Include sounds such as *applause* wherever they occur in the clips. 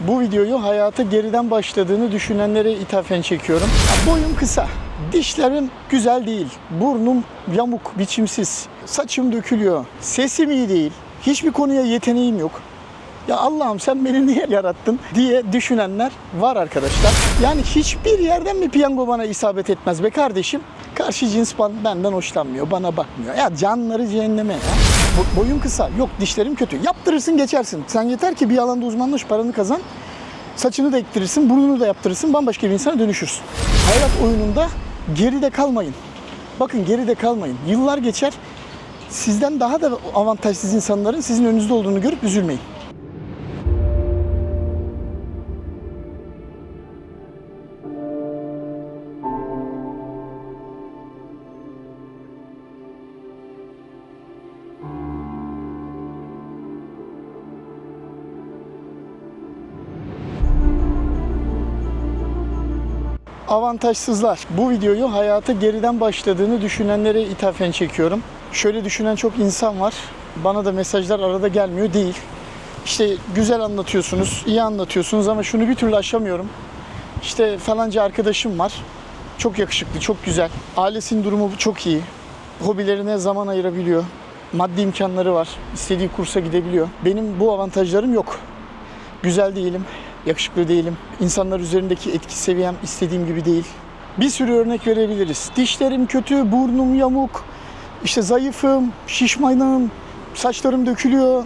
Bu videoyu hayata geriden başladığını düşünenlere ithafen çekiyorum. Boyum kısa, dişlerim güzel değil, burnum yamuk, biçimsiz, saçım dökülüyor, sesim iyi değil, hiçbir konuya yeteneğim yok. Ya Allah'ım sen beni niye yarattın diye düşünenler var arkadaşlar. Yani hiçbir yerden mi piyango bana isabet etmez be kardeşim? Karşı cins benden hoşlanmıyor, bana bakmıyor. Ya canları cehenneme ya. Bo- boyun kısa, yok dişlerim kötü. Yaptırırsın geçersin. Sen yeter ki bir alanda uzmanlaş, paranı kazan. Saçını da ektirirsin, burnunu da yaptırırsın, bambaşka bir insana dönüşürsün. Hayat oyununda geride kalmayın. Bakın geride kalmayın. Yıllar geçer, sizden daha da avantajsız insanların sizin önünüzde olduğunu görüp üzülmeyin. Avantajsızlar. Bu videoyu hayata geriden başladığını düşünenlere ithafen çekiyorum. Şöyle düşünen çok insan var. Bana da mesajlar arada gelmiyor değil. İşte güzel anlatıyorsunuz, iyi anlatıyorsunuz ama şunu bir türlü aşamıyorum. İşte falanca arkadaşım var. Çok yakışıklı, çok güzel. Ailesinin durumu çok iyi. Hobilerine zaman ayırabiliyor. Maddi imkanları var. İstediği kursa gidebiliyor. Benim bu avantajlarım yok. Güzel değilim, yakışıklı değilim. İnsanlar üzerindeki etki seviyem istediğim gibi değil. Bir sürü örnek verebiliriz. Dişlerim kötü, burnum yamuk, işte zayıfım, şişmanım, saçlarım dökülüyor.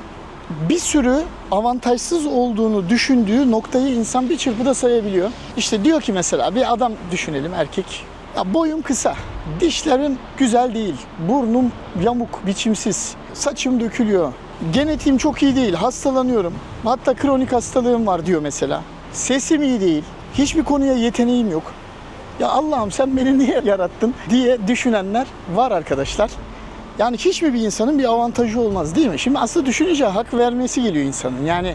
Bir sürü avantajsız olduğunu düşündüğü noktayı insan bir çırpıda sayabiliyor. İşte diyor ki mesela bir adam düşünelim erkek. Ya boyum kısa, dişlerim güzel değil, burnum yamuk, biçimsiz, saçım dökülüyor, genetiğim çok iyi değil, hastalanıyorum. Hatta kronik hastalığım var diyor mesela. Sesim iyi değil, hiçbir konuya yeteneğim yok. Ya Allah'ım sen beni *laughs* niye yarattın diye düşünenler var arkadaşlar. Yani hiç mi bir insanın bir avantajı olmaz değil mi? Şimdi aslında düşününce hak vermesi geliyor insanın. Yani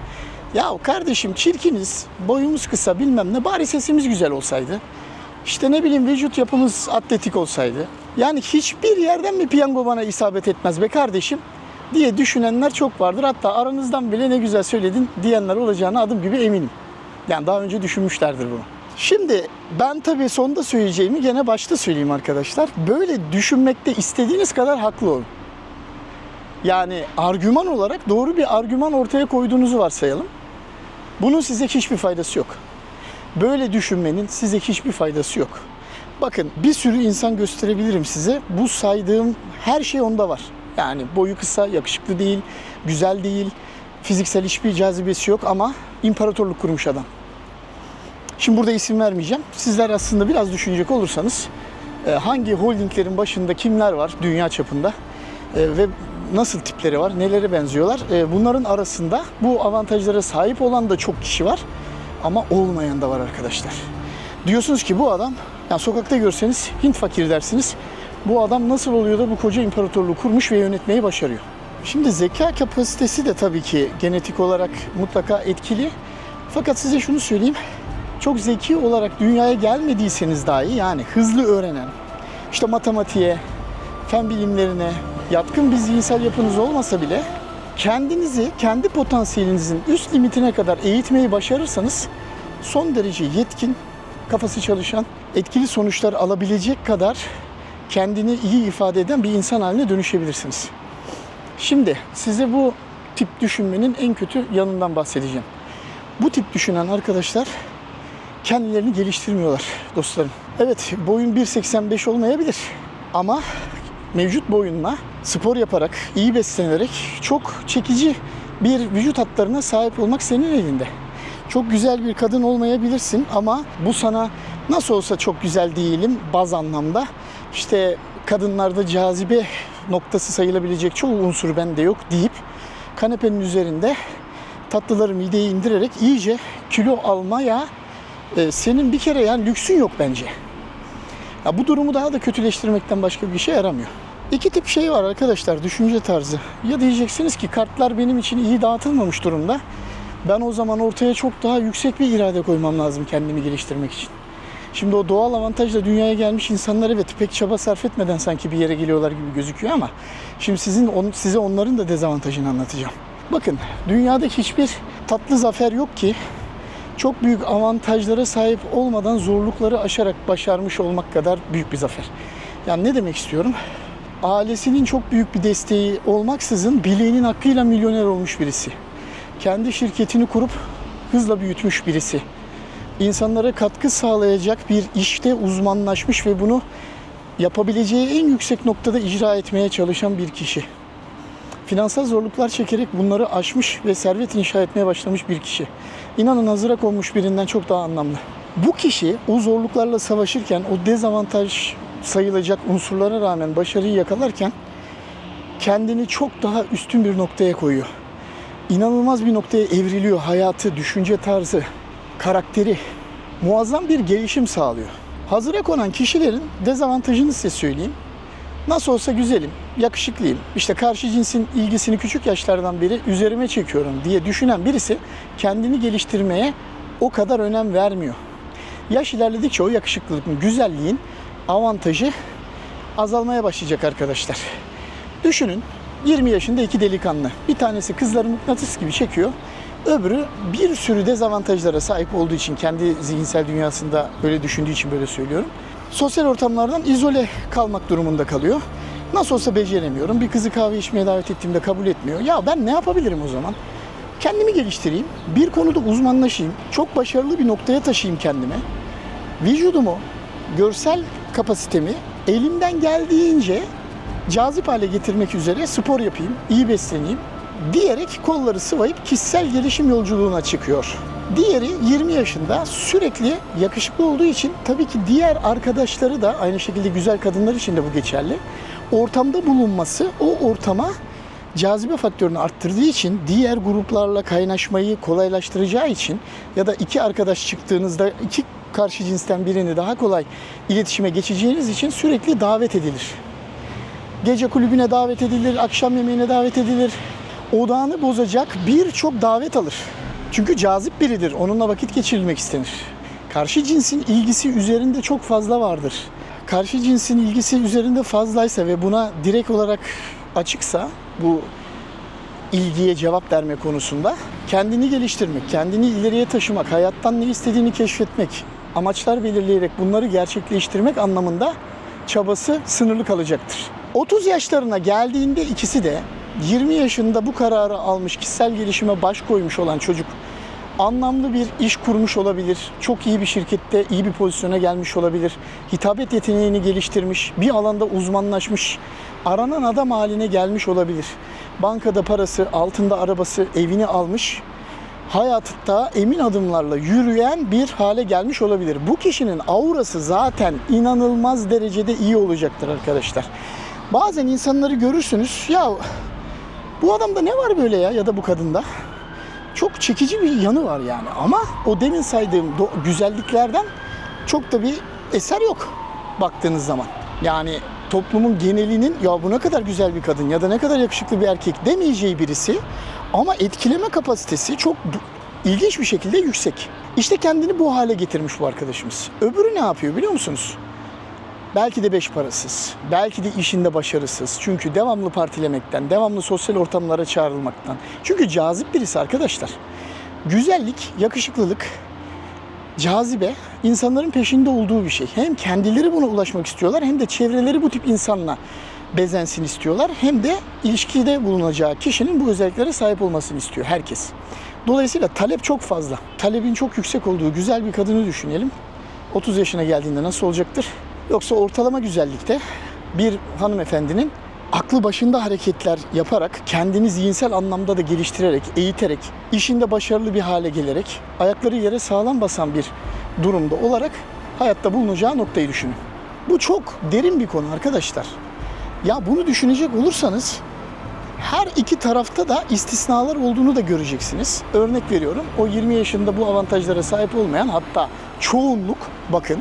ya kardeşim çirkiniz, boyumuz kısa bilmem ne bari sesimiz güzel olsaydı. İşte ne bileyim vücut yapımız atletik olsaydı. Yani hiçbir yerden mi piyango bana isabet etmez be kardeşim diye düşünenler çok vardır. Hatta aranızdan bile ne güzel söyledin diyenler olacağına adım gibi eminim. Yani daha önce düşünmüşlerdir bunu. Şimdi ben tabii sonda söyleyeceğimi gene başta söyleyeyim arkadaşlar. Böyle düşünmekte istediğiniz kadar haklı olun. Yani argüman olarak doğru bir argüman ortaya koyduğunuzu varsayalım. Bunun size hiçbir faydası yok. Böyle düşünmenin size hiçbir faydası yok. Bakın bir sürü insan gösterebilirim size. Bu saydığım her şey onda var. Yani boyu kısa, yakışıklı değil, güzel değil, fiziksel hiçbir cazibesi yok ama imparatorluk kurmuş adam. Şimdi burada isim vermeyeceğim. Sizler aslında biraz düşünecek olursanız e, hangi holdinglerin başında kimler var dünya çapında e, ve nasıl tipleri var, nelere benziyorlar. E, Bunların arasında bu avantajlara sahip olan da çok kişi var ama olmayan da var arkadaşlar. Diyorsunuz ki bu adam, yani sokakta görseniz Hint fakiri dersiniz. Bu adam nasıl oluyor da bu koca imparatorluğu kurmuş ve yönetmeyi başarıyor? Şimdi zeka kapasitesi de tabii ki genetik olarak mutlaka etkili. Fakat size şunu söyleyeyim. Çok zeki olarak dünyaya gelmediyseniz dahi yani hızlı öğrenen, işte matematiğe, fen bilimlerine yatkın bir zihinsel yapınız olmasa bile kendinizi kendi potansiyelinizin üst limitine kadar eğitmeyi başarırsanız son derece yetkin, kafası çalışan, etkili sonuçlar alabilecek kadar kendini iyi ifade eden bir insan haline dönüşebilirsiniz. Şimdi size bu tip düşünmenin en kötü yanından bahsedeceğim. Bu tip düşünen arkadaşlar kendilerini geliştirmiyorlar dostlarım. Evet boyun 1.85 olmayabilir ama mevcut boyunla spor yaparak, iyi beslenerek çok çekici bir vücut hatlarına sahip olmak senin elinde. Çok güzel bir kadın olmayabilirsin ama bu sana nasıl olsa çok güzel değilim baz anlamda. İşte kadınlarda cazibe noktası sayılabilecek çoğu unsur bende yok deyip kanepenin üzerinde tatlıları mideye indirerek iyice kilo almaya e, senin bir kere yani lüksün yok bence. Ya bu durumu daha da kötüleştirmekten başka bir şey yaramıyor. İki tip şey var arkadaşlar düşünce tarzı. Ya diyeceksiniz ki kartlar benim için iyi dağıtılmamış durumda. Ben o zaman ortaya çok daha yüksek bir irade koymam lazım kendimi geliştirmek için. Şimdi o doğal avantajla dünyaya gelmiş insanlar evet pek çaba sarf etmeden sanki bir yere geliyorlar gibi gözüküyor ama şimdi sizin on, size onların da dezavantajını anlatacağım. Bakın dünyada hiçbir tatlı zafer yok ki çok büyük avantajlara sahip olmadan zorlukları aşarak başarmış olmak kadar büyük bir zafer. Yani ne demek istiyorum? Ailesinin çok büyük bir desteği olmaksızın bileğinin hakkıyla milyoner olmuş birisi. Kendi şirketini kurup hızla büyütmüş birisi. İnsanlara katkı sağlayacak bir işte uzmanlaşmış ve bunu yapabileceği en yüksek noktada icra etmeye çalışan bir kişi. Finansal zorluklar çekerek bunları aşmış ve servet inşa etmeye başlamış bir kişi. İnanın hazıra konmuş birinden çok daha anlamlı. Bu kişi o zorluklarla savaşırken, o dezavantaj sayılacak unsurlara rağmen başarıyı yakalarken kendini çok daha üstün bir noktaya koyuyor. İnanılmaz bir noktaya evriliyor hayatı, düşünce tarzı, karakteri. Muazzam bir gelişim sağlıyor. Hazıra konan kişilerin dezavantajını size söyleyeyim. Nasıl olsa güzelim, yakışıklıyım, işte karşı cinsin ilgisini küçük yaşlardan beri üzerime çekiyorum diye düşünen birisi kendini geliştirmeye o kadar önem vermiyor. Yaş ilerledikçe o yakışıklılıkın, güzelliğin avantajı azalmaya başlayacak arkadaşlar. Düşünün 20 yaşında iki delikanlı. Bir tanesi kızları mıknatıs gibi çekiyor. Öbürü bir sürü dezavantajlara sahip olduğu için kendi zihinsel dünyasında böyle düşündüğü için böyle söylüyorum. Sosyal ortamlardan izole kalmak durumunda kalıyor. Nasıl olsa beceremiyorum. Bir kızı kahve içmeye davet ettiğimde kabul etmiyor. Ya ben ne yapabilirim o zaman? Kendimi geliştireyim. Bir konuda uzmanlaşayım. Çok başarılı bir noktaya taşıyayım kendimi. Vücudumu, görsel kapasitemi elimden geldiğince cazip hale getirmek üzere spor yapayım, iyi besleneyim diyerek kolları sıvayıp kişisel gelişim yolculuğuna çıkıyor. Diğeri 20 yaşında sürekli yakışıklı olduğu için tabii ki diğer arkadaşları da aynı şekilde güzel kadınlar için de bu geçerli. Ortamda bulunması o ortama cazibe faktörünü arttırdığı için diğer gruplarla kaynaşmayı kolaylaştıracağı için ya da iki arkadaş çıktığınızda iki karşı cinsten birini daha kolay iletişime geçeceğiniz için sürekli davet edilir. Gece kulübüne davet edilir, akşam yemeğine davet edilir. Odağını bozacak birçok davet alır. Çünkü cazip biridir. Onunla vakit geçirilmek istenir. Karşı cinsin ilgisi üzerinde çok fazla vardır. Karşı cinsin ilgisi üzerinde fazlaysa ve buna direkt olarak açıksa bu ilgiye cevap verme konusunda kendini geliştirmek, kendini ileriye taşımak, hayattan ne istediğini keşfetmek, amaçlar belirleyerek bunları gerçekleştirmek anlamında çabası sınırlı kalacaktır. 30 yaşlarına geldiğinde ikisi de 20 yaşında bu kararı almış, kişisel gelişime baş koymuş olan çocuk anlamlı bir iş kurmuş olabilir. Çok iyi bir şirkette iyi bir pozisyona gelmiş olabilir. Hitabet yeteneğini geliştirmiş, bir alanda uzmanlaşmış, aranan adam haline gelmiş olabilir. Bankada parası, altında arabası, evini almış. Hayatta emin adımlarla yürüyen bir hale gelmiş olabilir. Bu kişinin aurası zaten inanılmaz derecede iyi olacaktır arkadaşlar. Bazen insanları görürsünüz. Ya bu adamda ne var böyle ya ya da bu kadında? Çok çekici bir yanı var yani ama o demin saydığım güzelliklerden çok da bir eser yok baktığınız zaman. Yani toplumun genelinin ya bu ne kadar güzel bir kadın ya da ne kadar yakışıklı bir erkek demeyeceği birisi ama etkileme kapasitesi çok ilginç bir şekilde yüksek. İşte kendini bu hale getirmiş bu arkadaşımız. Öbürü ne yapıyor biliyor musunuz? Belki de beş parasız, belki de işinde başarısız. Çünkü devamlı partilemekten, devamlı sosyal ortamlara çağrılmaktan. Çünkü cazip birisi arkadaşlar. Güzellik, yakışıklılık, cazibe insanların peşinde olduğu bir şey. Hem kendileri buna ulaşmak istiyorlar hem de çevreleri bu tip insanla bezensin istiyorlar. Hem de ilişkide bulunacağı kişinin bu özelliklere sahip olmasını istiyor herkes. Dolayısıyla talep çok fazla. Talebin çok yüksek olduğu güzel bir kadını düşünelim. 30 yaşına geldiğinde nasıl olacaktır? Yoksa ortalama güzellikte bir hanımefendinin aklı başında hareketler yaparak, kendini zihinsel anlamda da geliştirerek, eğiterek, işinde başarılı bir hale gelerek, ayakları yere sağlam basan bir durumda olarak hayatta bulunacağı noktayı düşünün. Bu çok derin bir konu arkadaşlar. Ya bunu düşünecek olursanız her iki tarafta da istisnalar olduğunu da göreceksiniz. Örnek veriyorum. O 20 yaşında bu avantajlara sahip olmayan hatta çoğunluk bakın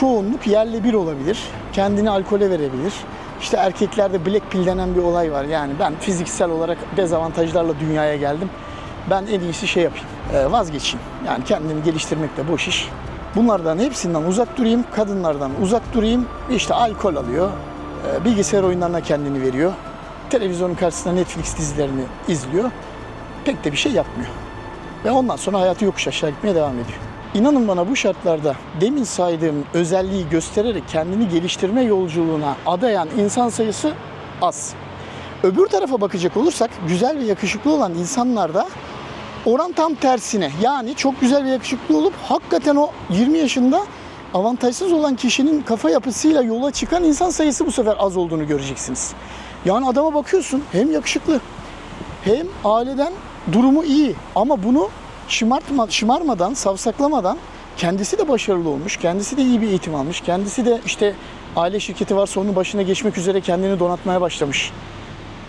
çoğunluk yerle bir olabilir. Kendini alkole verebilir. İşte erkeklerde black pill denen bir olay var. Yani ben fiziksel olarak dezavantajlarla dünyaya geldim. Ben en iyisi şey yapayım, e, vazgeçeyim. Yani kendimi geliştirmek de boş iş. Bunlardan hepsinden uzak durayım, kadınlardan uzak durayım. İşte alkol alıyor, e, bilgisayar oyunlarına kendini veriyor. Televizyonun karşısında Netflix dizilerini izliyor. Pek de bir şey yapmıyor. Ve ondan sonra hayatı yokuş aşağı gitmeye devam ediyor. İnanın bana bu şartlarda demin saydığım özelliği göstererek kendini geliştirme yolculuğuna adayan insan sayısı az. Öbür tarafa bakacak olursak güzel ve yakışıklı olan insanlarda oran tam tersine. Yani çok güzel ve yakışıklı olup hakikaten o 20 yaşında avantajsız olan kişinin kafa yapısıyla yola çıkan insan sayısı bu sefer az olduğunu göreceksiniz. Yani adama bakıyorsun hem yakışıklı hem aileden durumu iyi ama bunu şımartma, şımarmadan, savsaklamadan kendisi de başarılı olmuş, kendisi de iyi bir eğitim almış, kendisi de işte aile şirketi varsa onun başına geçmek üzere kendini donatmaya başlamış.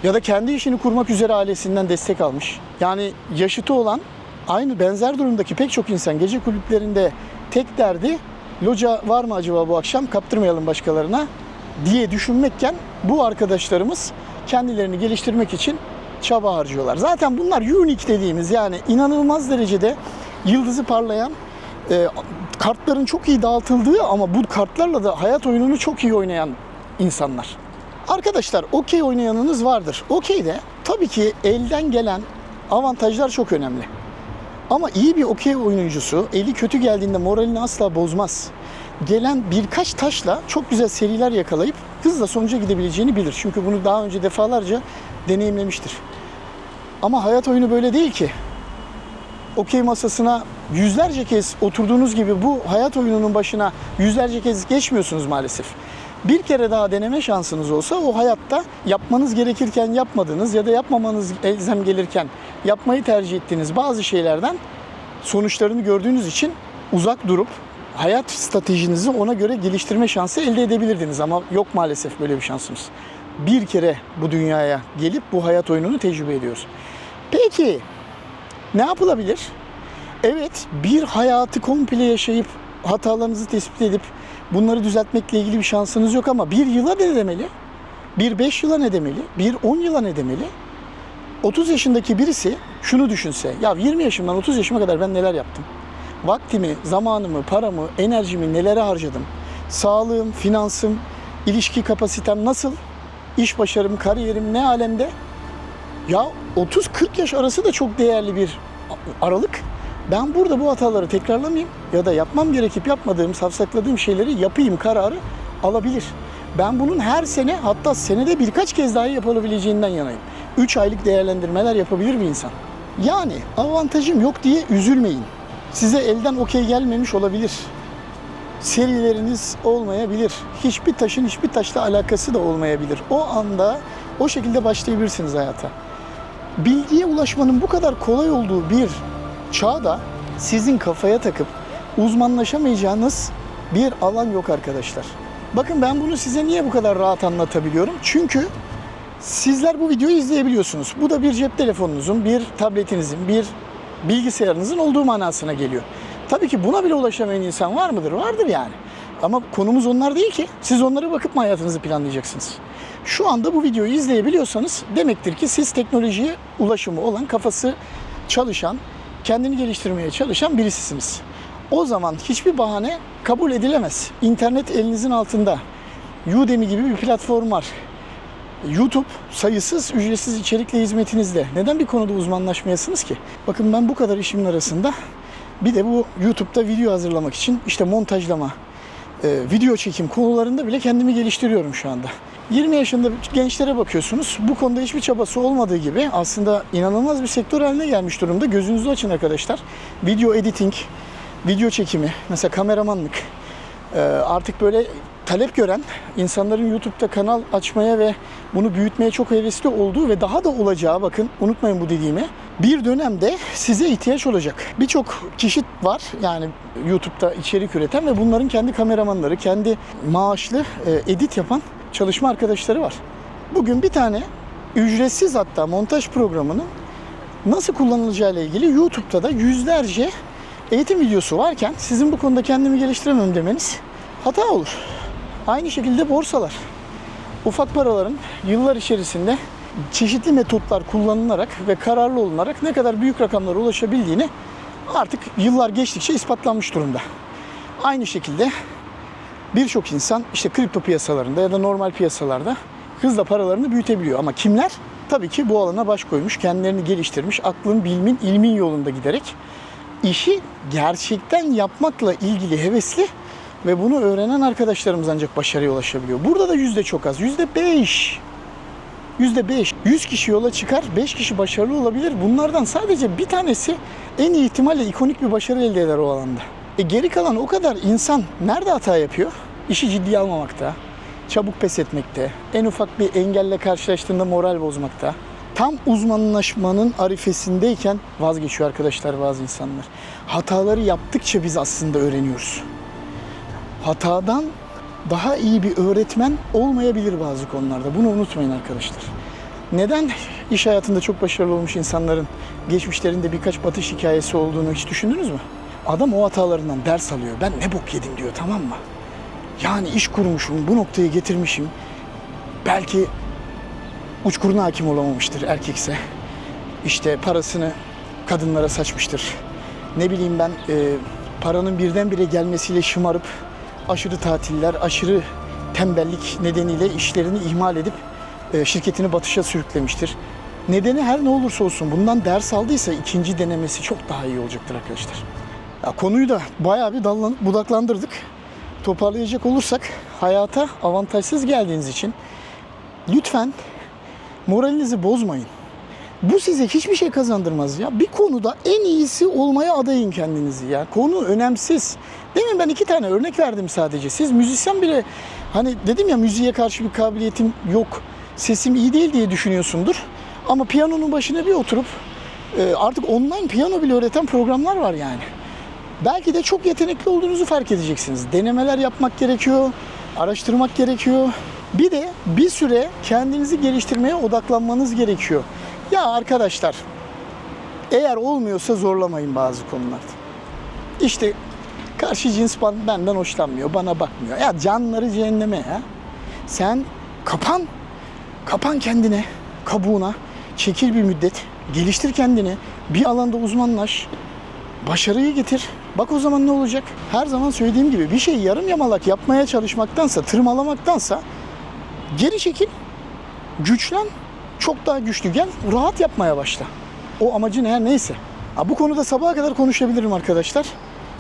Ya da kendi işini kurmak üzere ailesinden destek almış. Yani yaşıtı olan aynı benzer durumdaki pek çok insan gece kulüplerinde tek derdi loca var mı acaba bu akşam kaptırmayalım başkalarına diye düşünmekken bu arkadaşlarımız kendilerini geliştirmek için çaba harcıyorlar. Zaten bunlar unique dediğimiz yani inanılmaz derecede yıldızı parlayan e, kartların çok iyi dağıtıldığı ama bu kartlarla da hayat oyununu çok iyi oynayan insanlar. Arkadaşlar okey oynayanınız vardır. Okeyde tabii ki elden gelen avantajlar çok önemli. Ama iyi bir okey oyuncusu eli kötü geldiğinde moralini asla bozmaz. Gelen birkaç taşla çok güzel seriler yakalayıp hızla sonuca gidebileceğini bilir. Çünkü bunu daha önce defalarca deneyimlemiştir. Ama hayat oyunu böyle değil ki. Okey masasına yüzlerce kez oturduğunuz gibi bu hayat oyununun başına yüzlerce kez geçmiyorsunuz maalesef. Bir kere daha deneme şansınız olsa o hayatta yapmanız gerekirken yapmadığınız ya da yapmamanız elzem gelirken yapmayı tercih ettiğiniz bazı şeylerden sonuçlarını gördüğünüz için uzak durup hayat stratejinizi ona göre geliştirme şansı elde edebilirdiniz ama yok maalesef böyle bir şansımız. Bir kere bu dünyaya gelip bu hayat oyununu tecrübe ediyoruz. Peki ne yapılabilir? Evet, bir hayatı komple yaşayıp hatalarınızı tespit edip bunları düzeltmekle ilgili bir şansınız yok ama bir yıla ne demeli? Bir beş yıla ne demeli? Bir on yıla ne demeli? 30 yaşındaki birisi şunu düşünse, ya 20 yaşımdan 30 yaşıma kadar ben neler yaptım? Vaktimi, zamanımı, paramı, enerjimi nelere harcadım? Sağlığım, finansım, ilişki kapasitem nasıl? İş başarım, kariyerim ne alemde? Ya 30-40 yaş arası da çok değerli bir aralık. Ben burada bu hataları tekrarlamayayım ya da yapmam gerekip yapmadığım, savsakladığım şeyleri yapayım kararı alabilir. Ben bunun her sene hatta senede birkaç kez daha yapılabileceğinden yanayım. 3 aylık değerlendirmeler yapabilir bir insan. Yani avantajım yok diye üzülmeyin. Size elden okey gelmemiş olabilir. Serileriniz olmayabilir. Hiçbir taşın hiçbir taşla alakası da olmayabilir. O anda o şekilde başlayabilirsiniz hayata bilgiye ulaşmanın bu kadar kolay olduğu bir çağda sizin kafaya takıp uzmanlaşamayacağınız bir alan yok arkadaşlar. Bakın ben bunu size niye bu kadar rahat anlatabiliyorum? Çünkü sizler bu videoyu izleyebiliyorsunuz. Bu da bir cep telefonunuzun, bir tabletinizin, bir bilgisayarınızın olduğu manasına geliyor. Tabii ki buna bile ulaşamayan insan var mıdır? Vardır yani. Ama konumuz onlar değil ki. Siz onlara bakıp mı hayatınızı planlayacaksınız? Şu anda bu videoyu izleyebiliyorsanız demektir ki siz teknolojiye ulaşımı olan, kafası çalışan, kendini geliştirmeye çalışan birisisiniz. O zaman hiçbir bahane kabul edilemez. İnternet elinizin altında. Udemy gibi bir platform var. YouTube sayısız ücretsiz içerikle hizmetinizde. Neden bir konuda uzmanlaşmayasınız ki? Bakın ben bu kadar işimin arasında bir de bu YouTube'da video hazırlamak için işte montajlama, e, video çekim konularında bile kendimi geliştiriyorum şu anda. 20 yaşında gençlere bakıyorsunuz. Bu konuda hiçbir çabası olmadığı gibi aslında inanılmaz bir sektör haline gelmiş durumda. Gözünüzü açın arkadaşlar. Video editing, video çekimi, mesela kameramanlık. E, Artık böyle talep gören insanların YouTube'da kanal açmaya ve bunu büyütmeye çok hevesli olduğu ve daha da olacağı bakın unutmayın bu dediğimi. Bir dönemde size ihtiyaç olacak. Birçok kişi var yani YouTube'da içerik üreten ve bunların kendi kameramanları, kendi maaşlı e, edit yapan çalışma arkadaşları var. Bugün bir tane ücretsiz hatta montaj programının nasıl kullanılacağı ile ilgili YouTube'da da yüzlerce eğitim videosu varken sizin bu konuda kendimi geliştiremem demeniz hata olur. Aynı şekilde borsalar. Ufak paraların yıllar içerisinde çeşitli metotlar kullanılarak ve kararlı olunarak ne kadar büyük rakamlara ulaşabildiğini artık yıllar geçtikçe ispatlanmış durumda. Aynı şekilde birçok insan işte kripto piyasalarında ya da normal piyasalarda hızla paralarını büyütebiliyor. Ama kimler? tabii ki bu alana baş koymuş, kendilerini geliştirmiş, aklın, bilmin, ilmin yolunda giderek işi gerçekten yapmakla ilgili hevesli ve bunu öğrenen arkadaşlarımız ancak başarıya ulaşabiliyor. Burada da yüzde çok az, yüzde beş. Yüzde beş. Yüz kişi yola çıkar, beş kişi başarılı olabilir. Bunlardan sadece bir tanesi en iyi ihtimalle ikonik bir başarı elde eder o alanda. E geri kalan o kadar insan nerede hata yapıyor? İşi ciddiye almamakta, çabuk pes etmekte, en ufak bir engelle karşılaştığında moral bozmakta. Tam uzmanlaşmanın arifesindeyken vazgeçiyor arkadaşlar bazı insanlar. Hataları yaptıkça biz aslında öğreniyoruz. Hatadan daha iyi bir öğretmen olmayabilir bazı konularda. Bunu unutmayın arkadaşlar. Neden iş hayatında çok başarılı olmuş insanların geçmişlerinde birkaç batış hikayesi olduğunu hiç düşündünüz mü? Adam o hatalarından ders alıyor. Ben ne bok yedim diyor tamam mı? Yani iş kurmuşum, bu noktaya getirmişim. Belki uçkuruna hakim olamamıştır erkekse. İşte parasını kadınlara saçmıştır. Ne bileyim ben e, paranın birdenbire gelmesiyle şımarıp aşırı tatiller, aşırı tembellik nedeniyle işlerini ihmal edip e, şirketini batışa sürüklemiştir. Nedeni her ne olursa olsun bundan ders aldıysa ikinci denemesi çok daha iyi olacaktır arkadaşlar. Ya konuyu da bayağı bir dallanıp budaklandırdık. Toparlayacak olursak hayata avantajsız geldiğiniz için lütfen moralinizi bozmayın. Bu size hiçbir şey kazandırmaz ya. Bir konuda en iyisi olmaya adayın kendinizi ya. Konu önemsiz. Demin ben iki tane örnek verdim sadece. Siz müzisyen bile hani dedim ya müziğe karşı bir kabiliyetim yok. Sesim iyi değil diye düşünüyorsundur. Ama piyanonun başına bir oturup e, artık online piyano bile öğreten programlar var yani. Belki de çok yetenekli olduğunuzu fark edeceksiniz. Denemeler yapmak gerekiyor, araştırmak gerekiyor. Bir de bir süre kendinizi geliştirmeye odaklanmanız gerekiyor. Ya arkadaşlar, eğer olmuyorsa zorlamayın bazı konularda. İşte karşı cins benden hoşlanmıyor, bana bakmıyor. Ya canları cehenneme ya. Sen kapan, kapan kendine, kabuğuna, çekil bir müddet, geliştir kendini, bir alanda uzmanlaş, başarıyı getir. Bak o zaman ne olacak? Her zaman söylediğim gibi bir şey yarım yamalak yapmaya çalışmaktansa, tırmalamaktansa geri çekil, güçlen, çok daha güçlü gel, rahat yapmaya başla. O amacın her neyse. Ha, bu konuda sabaha kadar konuşabilirim arkadaşlar.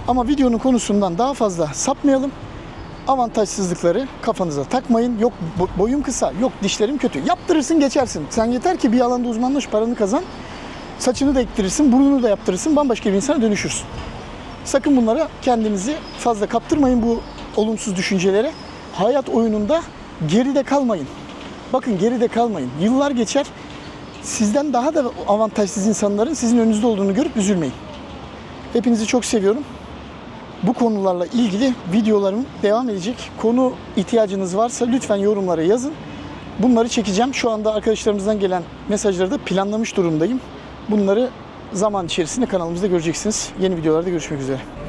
Ama videonun konusundan daha fazla sapmayalım. Avantajsızlıkları kafanıza takmayın. Yok bo- boyum kısa, yok dişlerim kötü. Yaptırırsın geçersin. Sen yeter ki bir alanda uzmanlaş, paranı kazan. Saçını da ektirirsin, burnunu da yaptırırsın, bambaşka bir insana dönüşürsün. Sakın bunlara kendinizi fazla kaptırmayın bu olumsuz düşüncelere. Hayat oyununda geride kalmayın. Bakın geride kalmayın. Yıllar geçer. Sizden daha da avantajsız insanların sizin önünüzde olduğunu görüp üzülmeyin. Hepinizi çok seviyorum. Bu konularla ilgili videolarım devam edecek. Konu ihtiyacınız varsa lütfen yorumlara yazın. Bunları çekeceğim. Şu anda arkadaşlarımızdan gelen mesajları da planlamış durumdayım. Bunları zaman içerisinde kanalımızda göreceksiniz. Yeni videolarda görüşmek üzere.